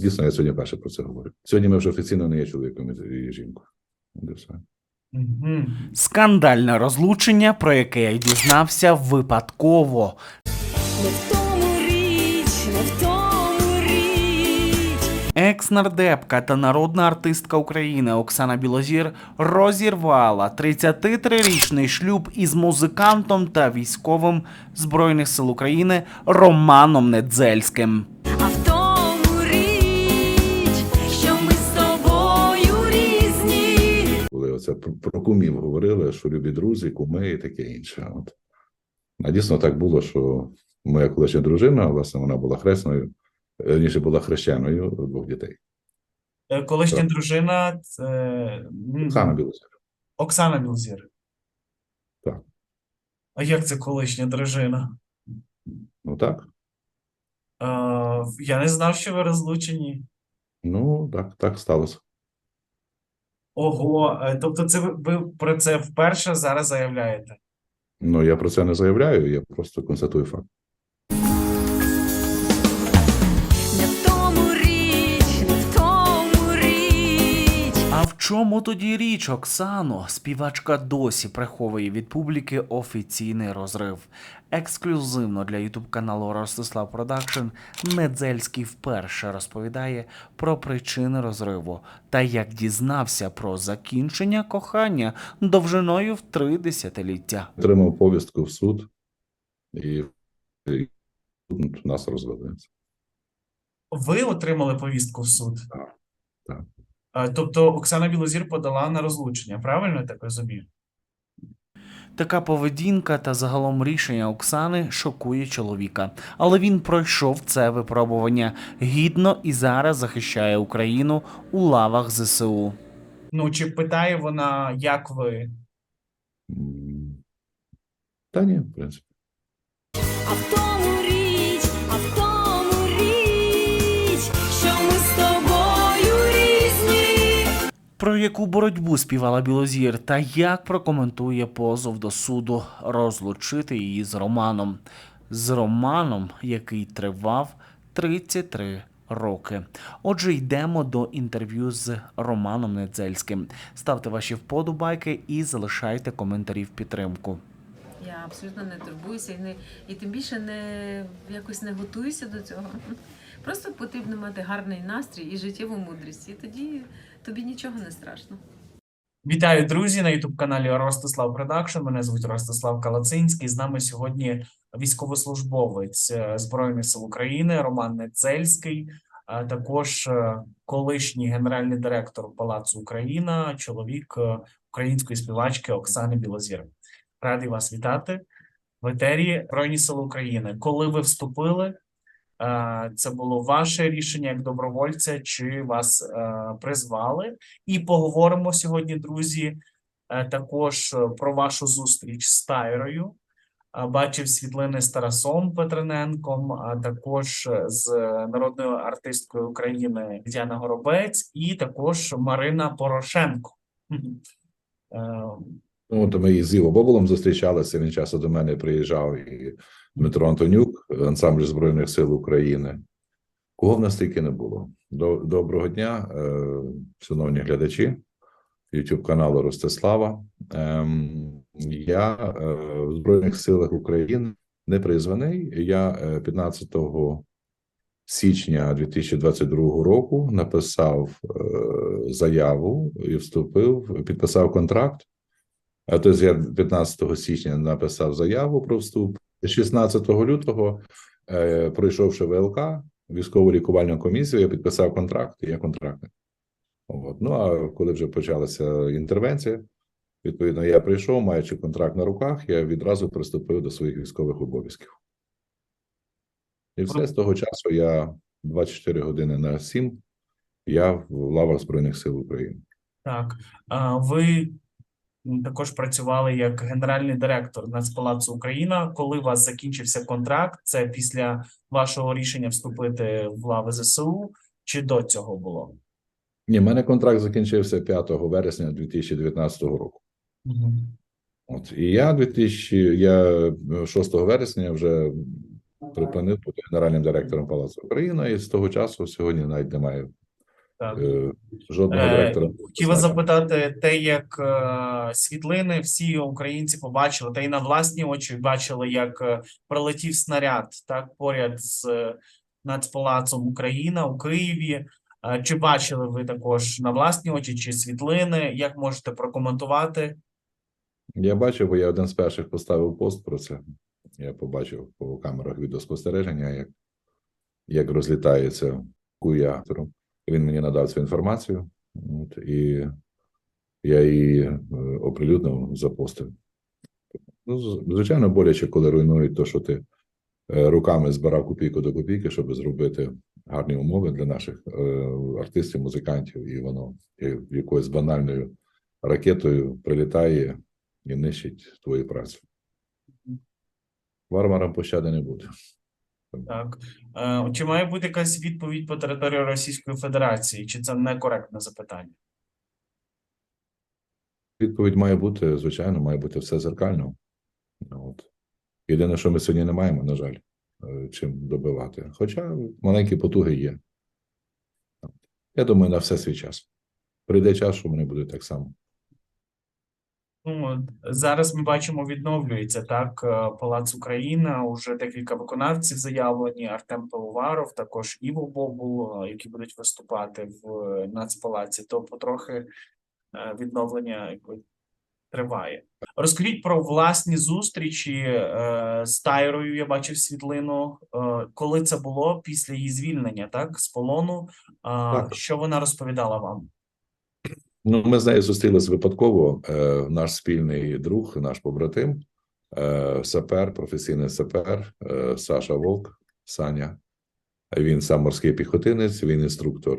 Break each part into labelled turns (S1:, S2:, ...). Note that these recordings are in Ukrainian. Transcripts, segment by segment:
S1: дійсно я сьогодні перше про це говорю. Сьогодні ми вже офіційно не є чоловіком і- жінкою. От і все.
S2: Скандальне розлучення, про яке я дізнався випадково.
S3: Не в тому річ, не в тому річ.
S2: Екс-нардепка та народна артистка України Оксана Білозір розірвала 33-річний шлюб із музикантом та військовим Збройних сил України Романом Недзельським.
S1: Про, кумів говорили, що любі друзі, куми і таке інше. От. А дійсно так було, що моя колишня дружина, власне, вона була хресною, раніше була хрещеною двох дітей.
S4: Е, Колишня
S1: Так.
S4: дружина це
S1: Оксана Білозір.
S4: Оксана Білзір.
S1: Так.
S4: А як це колишня дружина?
S1: Ну так.
S4: Е, я не знав, що ви розлучені.
S1: Ну, так, так сталося.
S4: Ого, е, тобто це ви, ви про це вперше зараз заявляєте?
S1: Ну, я про це не заявляю, я просто констатую факт.
S2: Чому тоді річ, Оксано? Співачка досі приховує від публіки офіційний розрив. Ексклюзивно для ютуб каналу Ростислав Продакшн Недзельський вперше розповідає про причини розриву та як дізнався про закінчення кохання довжиною в три десятиліття.
S1: Отримав повістку в суд, і, і нас розводиться.
S4: Ви отримали повістку в суд?
S1: Так, так.
S4: Е, Тобто Оксана Білозір подала на розлучення, правильно я так розумію?
S2: Така поведінка та загалом рішення Оксани шокує чоловіка, але він пройшов це випробування гідно і зараз захищає Україну у лавах ЗСУ.
S4: Ну, чи питає вона, як ви?
S1: Та ні, в принципі.
S2: Про яку боротьбу співала Білозір та як прокоментує позов до суду розлучити її з Романом. З Романом, який тривав 33 роки. Отже, йдемо до інтерв'ю з Романом Недзельським. Ставте ваші вподобайки і залишайте коментарі в підтримку.
S5: Я абсолютно не турбуюся і не і тим більше не якось не готуюся до цього. Просто потрібно мати гарний настрій і життєву мудрість, і тоді тобі нічого не страшно.
S4: Вітаю, друзі, на ютуб-каналі Ростислав Продакшн. Мене звуть Ростислав Калацинський. З нами сьогодні військовослужбовець е, Збройних сил України Роман Нецельський, а також е, колишній генеральний директор Палацу Україна, чоловік е, української співачки Оксани Білозір. Радий вас вітати в етері Збройні Сили України. Коли ви вступили, е, це було ваше рішення як добровольця, чи вас е, призвали? І поговоримо сьогодні, друзі, е, також е, про вашу зустріч з Тайрою. Бачив світлини з Тарасом Петрененком, а також е, з народною артисткою України Тетяна Горобець, і також Марина Порошенко. Е,
S1: Ну, от ми із Іво Боболом зустрічалися. Він часто до мене приїжджав і Дмитро Антонюк, ансамбль Збройних сил України. Кого в нас тільки не було. Доброго дня, е, шановні глядачі YouTube каналу Ростислава. Ем, Я е, в Збройних силах України не призваний. Я е, 15 січня 2022 року написав е, заяву і вступив, підписав контракт. А тобто я 15 січня написав заяву про вступ. 16 лютого, е, пройшовши ВЛК, військово лікувальну комісію, я підписав контракт, і я контрактник. От. Ну а коли вже почалася інтервенція, відповідно, я прийшов, маючи контракт на руках, я відразу приступив до своїх військових обов'язків. І все з того часу я 24 години на 7 я в лавах Збройних сил України.
S4: Так, а ви також працювали як генеральний директор Нацпалацу Україна. Коли у вас закінчився контракт, це після вашого рішення вступити в лави ЗСУ, чи до цього було?
S1: Ні, в мене контракт закінчився 5 вересня 2019 року.
S4: Угу.
S1: От і я 2000, я 6 вересня вже припинив бути генеральним директором Палацу Україна, і з того часу сьогодні навіть немає
S4: Так.
S1: е, жодного
S4: Е,
S1: директора.
S4: Хотів вас запитати те, як е, світлини всі українці побачили, та й на власні очі бачили, як прилетів снаряд так поряд з Нацпалацом Україна у Києві. Чи бачили ви також на власні очі, чи світлини? Як можете прокоментувати?
S1: Я бачив, бо я один з перших поставив пост про це. Я побачив по камерах відеоспостереження, як, як розлітається куя. Він мені надав цю інформацію, от, і я її е, оприлюднив, запостив. Ну, звичайно, боляче, коли руйнують те, що ти е, руками збирав копійку до копійки, щоб зробити гарні умови для наших е, артистів, музикантів, і воно якоюсь банальною ракетою прилітає і нищить твою працю. Варварам пощади не буде.
S4: Так Е, чи має бути якась відповідь по території Російської Федерації, чи це некоректне запитання?
S1: Відповідь має бути, звичайно, має бути все зеркально. От. Єдине, що ми сьогодні не маємо, на жаль, е, чим добивати. Хоча маленькі потуги є. Я думаю, на все свій час. Прийде час, що вони будуть так само.
S4: Ну, зараз ми бачимо, відновлюється так. е, Палац Україна. Уже декілька виконавців заявлені. Артем Пивоваров, також Іво Бобул, е, які будуть виступати в е, Нацпалаці. То потрохи відновлення якби, триває. Розкажіть про власні зустрічі з Тайрою. Я бачив світлину. Коли це було після її звільнення, так з полону.
S1: Так.
S4: Що вона розповідала вам?
S1: Ну, ми з нею зустрілися випадково. Е, наш спільний друг, наш побратим, е, сапер, професійний сапер е, Саша Вовк, Саня. Він сам морський піхотинець, він інструктор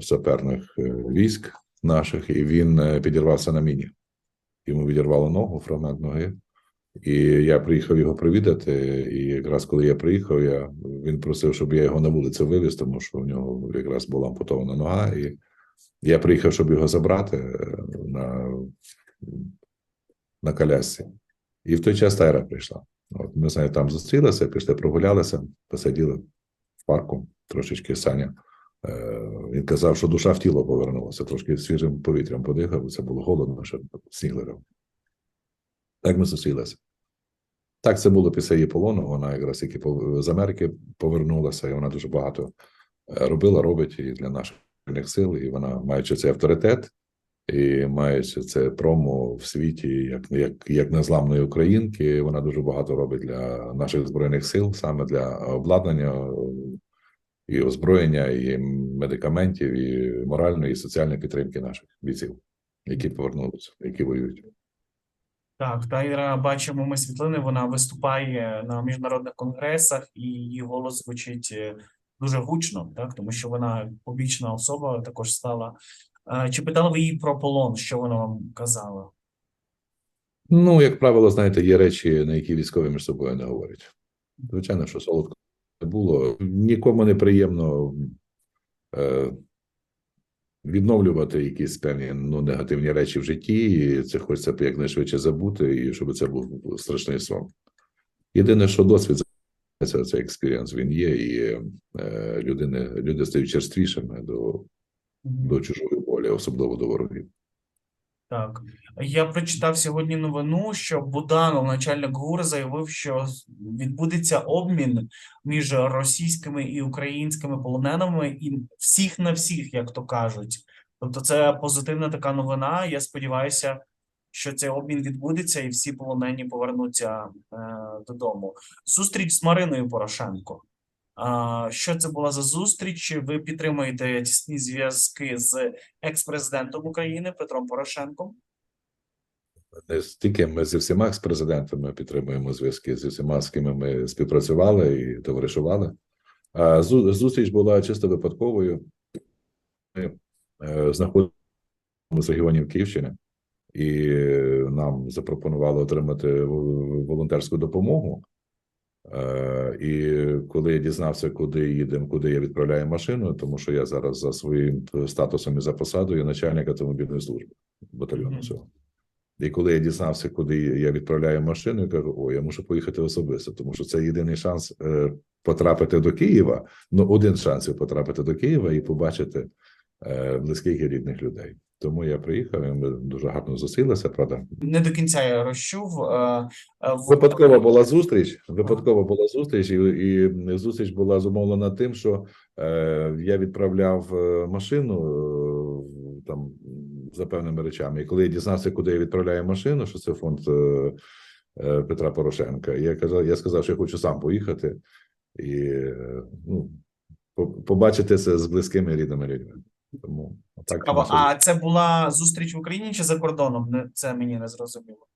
S1: саперних військ наших, і він підірвався на міні. Йому відірвало ногу, фрагмент ноги. І я приїхав його привідати. І якраз коли я приїхав, я, він просив, щоб я його на вулицю вивіз, тому що в нього якраз була ампутована нога. І я приїхав, щоб його забрати е, на, на колясці. І в той час Тайра прийшла. От ми з нею там зустрілися, пішли прогулялися, посиділи в парку трошечки Саня. Е, він казав, що душа в тіло повернулася, трошки свіжим повітрям подихав, це було голодно, що сніг лежав. Так ми зустрілися. Так це було після її полону. Вона якраз тільки з Америки повернулася, і вона дуже багато е, робила, робить і для наших Збройних сил, і вона, маючи цей авторитет, і маючи це промо в світі, як, як, як незламної українки, вона дуже багато робить для наших збройних сил, саме для обладнання і озброєння, і медикаментів, і моральної, і соціальної підтримки наших бійців, які повернулися, які воюють.
S4: Так, Тайра, бачимо ми світлини. Вона виступає на міжнародних конгресах, і її голос звучить е, дуже гучно, так тому що вона побічна особа також стала. Чи питали ви її про полон? Що вона вам казала?
S1: Ну, як правило, знаєте, є речі, на які військові між собою не говорять. Звичайно, що солодко не було. Нікому не приємно е, відновлювати якісь певні ну, негативні речі в житті, і це хочеться якнайшвидше забути, і щоб це був страшний сон. Єдине, що досвід це цей експірієнс він є, і е, людини, люди стають черствішими до, до чужої болі, особливо до ворогів.
S4: Так, я прочитав сьогодні новину, що Буданов, начальник ГУР, заявив, що відбудеться обмін між російськими і українськими полоненими, і всіх на всіх, як то кажуть. Тобто, це позитивна така новина. Я сподіваюся, що цей обмін відбудеться, і всі полонені повернуться е, додому. Зустріч з Мариною Порошенко. А, що це була за зустріч? Ви підтримуєте тісні зв'язки з екс-президентом України Петром Порошенком?
S1: не стільки ми зі всіма з президентами підтримуємо зв'язки зі всіма, з ким ми співпрацювали і товаришували. А зустріч була чисто випадковою. Ми е, знаходимося з регіонів Київщини, і нам запропонували отримати волонтерську допомогу. Е, І коли я дізнався, куди їдемо, куди я відправляю машину, тому що я зараз за своїм статусом і за посадою начальник автомобільної служби батальйону цього. І коли я дізнався, куди я відправляю машину, я кажу: о, я мушу поїхати особисто, тому що це єдиний шанс е, потрапити до Києва. Ну, один шанс потрапити до Києва і побачити е, близьких і рідних людей. Тому я приїхав, і ми дуже гарно зустрілися, правда.
S4: Не до кінця я розчув. е, е, в-
S1: Випадкова була зустріч. Випадкова була зустріч, і, і зустріч була зумовлена тим, що е, я відправляв е, машину е, там за певними речами. І коли я дізнався, куди я відправляю машину, що це фонд е, е, Петра Порошенка, я казав, я сказав, що я хочу сам поїхати і е, ну, побачити це з близькими рідними людьми. Тому так.
S4: А це була зустріч в Україні чи за кордоном? Це мені не зрозуміло.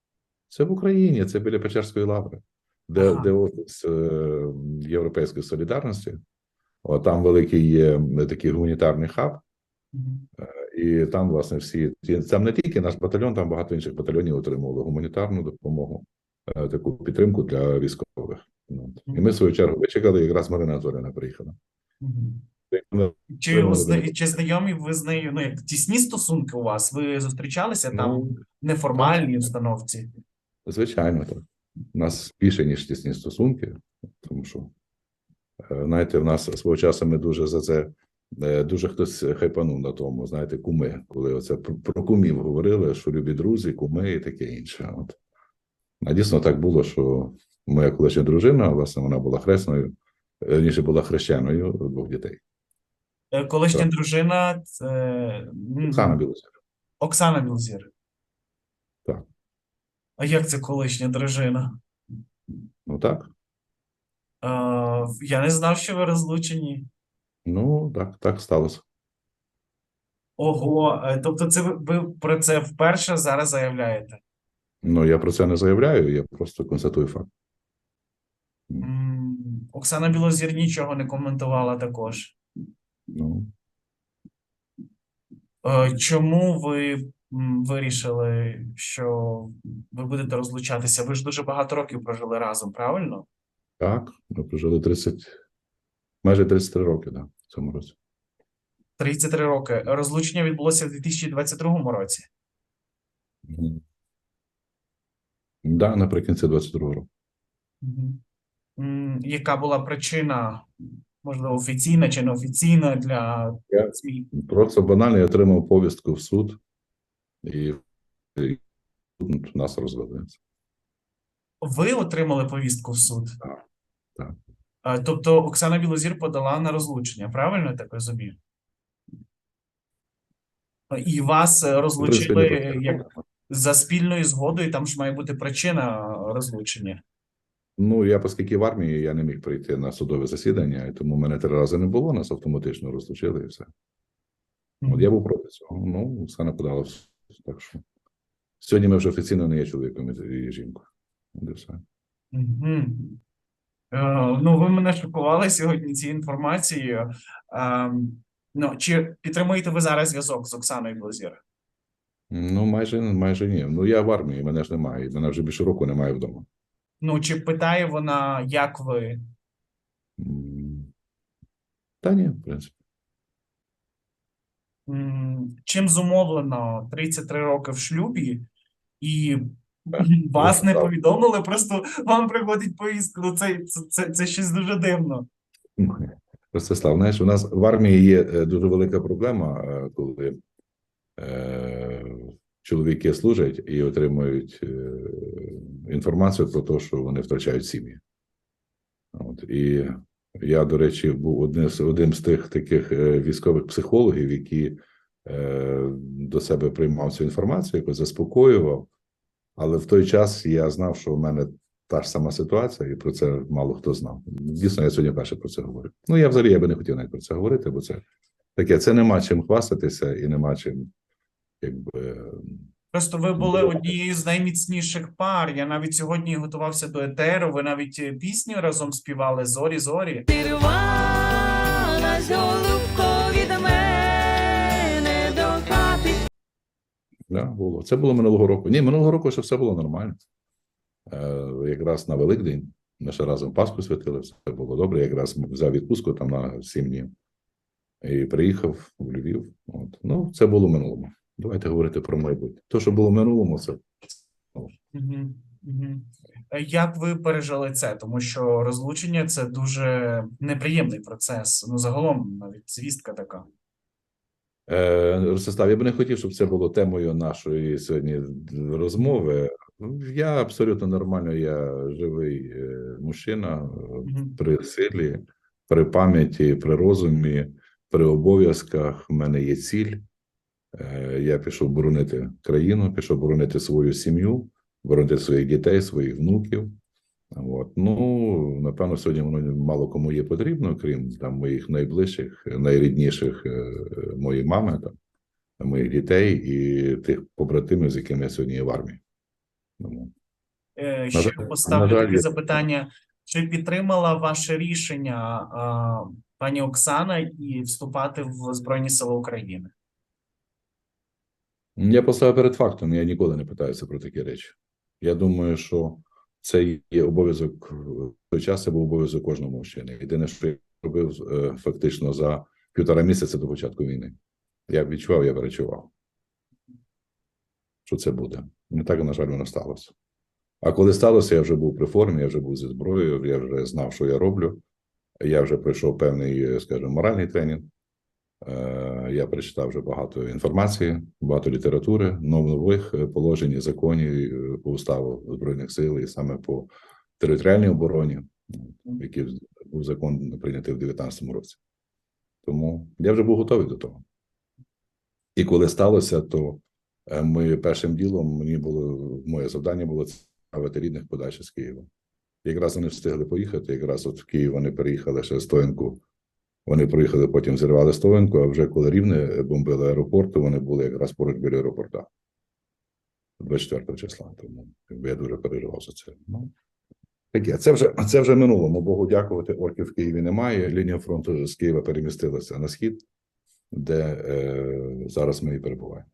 S1: Це в Україні, це біля Печерської лаври, де,
S4: Ага.
S1: де офіс е, Європейської солідарності. О, там великий є е, такий гуманітарний хаб,
S4: Мгм.
S1: і там, власне, всі там не тільки наш батальйон, там багато інших батальйонів отримували гуманітарну допомогу, е, таку підтримку для військових. Ну. І ми в свою чергу вичекали, якраз Марина Анатоліївна приїхала. Ми-
S4: Чи, зна- чи знайомі ви з нею? Ну, як тісні стосунки у вас? Ви зустрічалися там
S1: Ну,
S4: в неформальній установці?
S1: Звичайно, так. У нас більше, ніж тісні стосунки, тому що, е, знаєте, в нас свого часу ми дуже за це, е, дуже хтось хайпанув на тому, знаєте, куми, коли оце про, про кумів говорили, що любі друзі, куми і таке інше. От. А дійсно так було, що моя колишня дружина, власне, вона була хресною, раніше була хрещеною двох дітей.
S4: Е, Колишня
S1: Так.
S4: дружина це м,
S1: Оксана Білозір.
S4: Оксана Білзір.
S1: Так.
S4: А як це колишня дружина?
S1: Ну так.
S4: Е, я не знав, що ви розлучені.
S1: Ну, так, так сталося.
S4: Ого, е, тобто це ви, ви про це вперше зараз заявляєте?
S1: Ну, я про це не заявляю, я просто констатую факт.
S4: М, Оксана Білозір нічого не коментувала також.
S1: Ну,
S4: Е, Чому ви вирішили, що ви будете розлучатися? Ви ж дуже багато років прожили разом, правильно?
S1: Так, ми прожили 30, майже 33 роки, да, в цьому році.
S4: 33 роки. Розлучення відбулося в 2022 році.
S1: Мгм. Да, наприкінці 22 року.
S4: М, Яка була причина, можливо, офіційна чи неофіційна для
S1: Я-
S4: ЗМІ?
S1: Просто банально я отримав повістку в суд, і, і нас розвели.
S4: Ви отримали повістку в суд?
S1: Так, так.
S4: Тобто Оксана Білозір подала на розлучення, правильно я так розумію? І вас е, розлучили як за спільною згодою, там ж має бути причина розлучення.
S1: Ну, я, оскільки в армії, я не міг прийти на судове засідання, і тому мене три рази не було, нас автоматично розлучили і все. От я був проти цього. Ну, Оксана подала в суд. Так що сьогодні ми вже офіційно не є чоловіком і жінкою. От і все.
S4: Мгм. Е, Ну, ви мене шокували сьогодні цією інформацією. Ем, Ну, чи підтримуєте ви зараз зв'язок з Оксаною Білозір?
S1: Ну, майже, майже ні. Ну, я в армії, мене ж немає. Мене вже більше року немає вдома.
S4: Ну, чи питає вона, як ви?
S1: Та ні, в принципі.
S4: Чим зумовлено 33 роки в шлюбі, і вас не повідомили, просто вам приходить повістка. Ну, це, це, це, це щось дуже дивно.
S1: Ростислав, знаєш, у нас в армії є е, дуже велика проблема, е, коли е, чоловіки служать і отримують е, інформацію про те, що вони втрачають сім'ї. От, і я, до речі, був одним з, одним з тих таких е, військових психологів, які е, до себе приймав цю інформацію, якось заспокоював. Але в той час я знав, що у мене та ж сама ситуація, і про це мало хто знав. Дійсно, я сьогодні перше про це говорю. Ну, я взагалі я би не хотів навіть про це говорити, бо це таке, це нема чим хвастатися і нема чим, якби.
S4: Просто ви були однією з найміцніших пар. Я навіть сьогодні готувався до етеру. Ви навіть е, пісню разом співали Зорі, зорі.
S1: Да, було. Це було минулого року. Ні, минулого року ще все було нормально. Е, якраз на Великдень ми ще разом Пасху святили, все було добре. Якраз взяв відпустку там на сім днів і приїхав в Львів. От. Ну, це було минулому. Давайте говорити про майбутнє. То, що було в минулому, це.
S4: Е, Як ви пережили це? Тому що розлучення це дуже неприємний процес. Ну, загалом, навіть звістка така.
S1: Е, Ростислав, я би не хотів, щоб це було темою нашої сьогодні розмови. Я абсолютно нормально, я живий е, мужчина
S4: Мгм.
S1: при силі, при пам'яті, при розумі, при обов'язках. В мене є ціль. Е, Я пішов боронити країну, пішов боронити свою сім'ю, боронити своїх дітей, своїх внуків. От. Ну, напевно, сьогодні воно мало кому є потрібно, крім там моїх найближчих, найрідніших е, моєї мами, там, моїх дітей і тих побратимів, з якими я сьогодні є в армії. Тому
S4: Е, Ще
S1: на
S4: поставлю
S1: жаль,
S4: таке запитання: чи підтримала ваше рішення а, пані Оксана і вступати в Збройні Сили України?
S1: Я поставив перед фактом, я ніколи не питаюся про такі речі. Я думаю, що це є обов'язок в той час, це був обов'язок кожного мужчини. Єдине, що я робив е, фактично за півтора місяця до початку війни. Я відчував, я перечував, що це буде. Не так, на жаль, воно сталося. А коли сталося, я вже був при формі, я вже був зі зброєю, я вже знав, що я роблю. Я вже пройшов певний, е, скажімо, моральний тренінг. Е, Я прочитав вже багато інформації, багато літератури, нов- нових е, положень, і законів е, по уставу збройних сил, і саме по територіальній обороні, який був закон прийнятий в 2019 році. Тому я вже був готовий до того. І коли сталося, то ми першим ділом мені було моє завдання було цікавити рідних подальше з Києва. Якраз вони встигли поїхати. Якраз от в Київ вони переїхали ще з Тоєнку. Вони проїхали, потім зірвали Стоянку, а вже коли рівне бомбили аеропорт, то вони були якраз поруч біля аеропорта 24 числа. Тому якби я дуже переживав за це. Ну, таке. Це вже це вже минулому. Богу дякувати. Орків в Києві немає. Лінія фронту з Києва перемістилася на схід, де е, зараз ми і перебуваємо.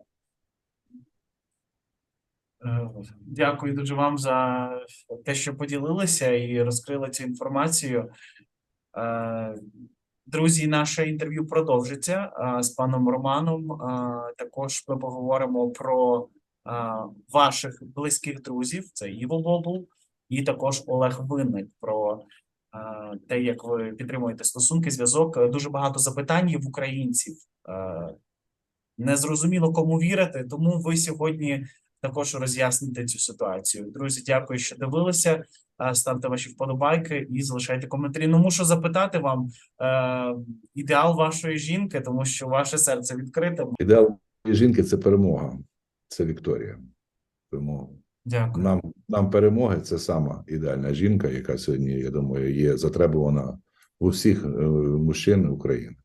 S4: Е, Дякую дуже вам за те, що поділилися і розкрили цю інформацію. Друзі, наше інтерв'ю продовжиться з паном Романом. Також ми поговоримо про ваших близьких друзів. Це Іво Бобул і також Олег Винник про те, як ви підтримуєте стосунки, зв'язок. Дуже багато запитань в українців. Незрозуміло, кому вірити, тому ви сьогодні також роз'ясните цю ситуацію. Друзі, дякую, що дивилися. Е, Ставте ваші вподобайки і залишайте коментарі. Ну, мушу запитати вам е, ідеал вашої жінки, тому що ваше серце відкрите.
S1: Ідеал жінки це перемога, це Вікторія. Тому
S4: Дякую.
S1: нам, нам перемоги це сама ідеальна жінка, яка сьогодні, я думаю, є затребувана у всіх е, мужчин України.